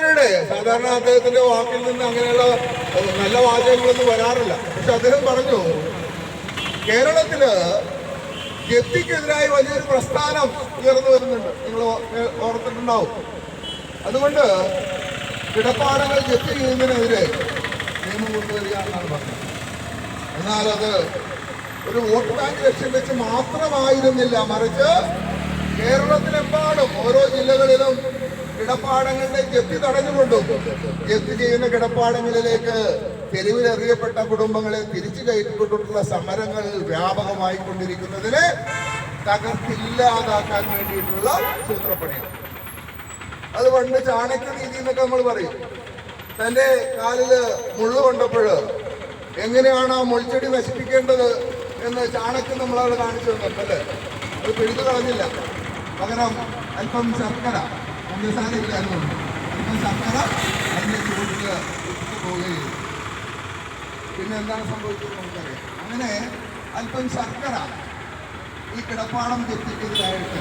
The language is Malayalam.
മുഖ്യമന്ത്രിയുടെ സാധാരണ അദ്ദേഹത്തിന്റെ വാക്കിൽ നിന്ന് അങ്ങനെയുള്ള നല്ല വാചകങ്ങളൊന്നും വരാറില്ല. പക്ഷെ അദ്ദേഹം പറഞ്ഞു കേരളത്തിൽ ഗത്തിക്കെതിരായി വലിയൊരു പ്രസ്ഥാനം ഉയർന്നു വരുന്നുണ്ട്. നിങ്ങൾ ഓർത്തിട്ടുണ്ടാവും. അതുകൊണ്ട് കിടപ്പാടങ്ങൾ ജപ്തി ചെയ്യുന്നതിനെതിരെ നിയമം കൊണ്ടുവരിക എന്നാണ് പറഞ്ഞത്. എന്നാൽ അത് ഒരു വോട്ട് ബാങ്ക് ലക്ഷ്യം വെച്ച് മാത്രമായിരുന്നില്ല. മറിച്ച് കേരളത്തിലെമ്പാടും ഓരോ ജില്ലകളിലും കിടപ്പാടങ്ങളുടെ ജപ്തി തടഞ്ഞുകൊണ്ടും. ജപ്തി ചെയ്യുന്ന കിടപ്പാടങ്ങളിലേക്ക് തെരുവിലെറിയപ്പെട്ട കുടുംബങ്ങളെ തിരിച്ചു കയറ്റിക്കൊണ്ടിട്ടുള്ള സമരങ്ങൾ വ്യാപകമായി കൊണ്ടിരിക്കുന്നതിന് തകർത്തില്ലാതാക്കാൻ വേണ്ടിയിട്ടുള്ള സൂത്രപ്പണിയാണ് അത് പണ്ട് ചാണക്യ രീതി എന്നൊക്കെ നമ്മൾ പറയും. തന്റെ കാലിൽ മുള്ളു കൊണ്ടപ്പോൾ എങ്ങനെയാണ് ആ മുൾച്ചെടി നശിപ്പിക്കേണ്ടത് എന്ന് ചാണക്യം നമ്മളവിടെ കാണിച്ചു തന്നല്ലേ അത് പിഴുതു കളഞ്ഞില്ല. പകരം അല്പം ശർക്കര. പഞ്ചസാര ഇല്ലായിരുന്നു അല്പം ശർക്കര അതിന്റെ ചുവട്ടിൽ ഇട്ട് പോവുകയും. പിന്നെ എന്താണ് സംഭവിച്ചത് നമുക്കറിയാം. അങ്ങനെ അല്പം ശർക്കര ഈ കിടപ്പാടം തെറ്റിക്കുന്നതായിട്ട്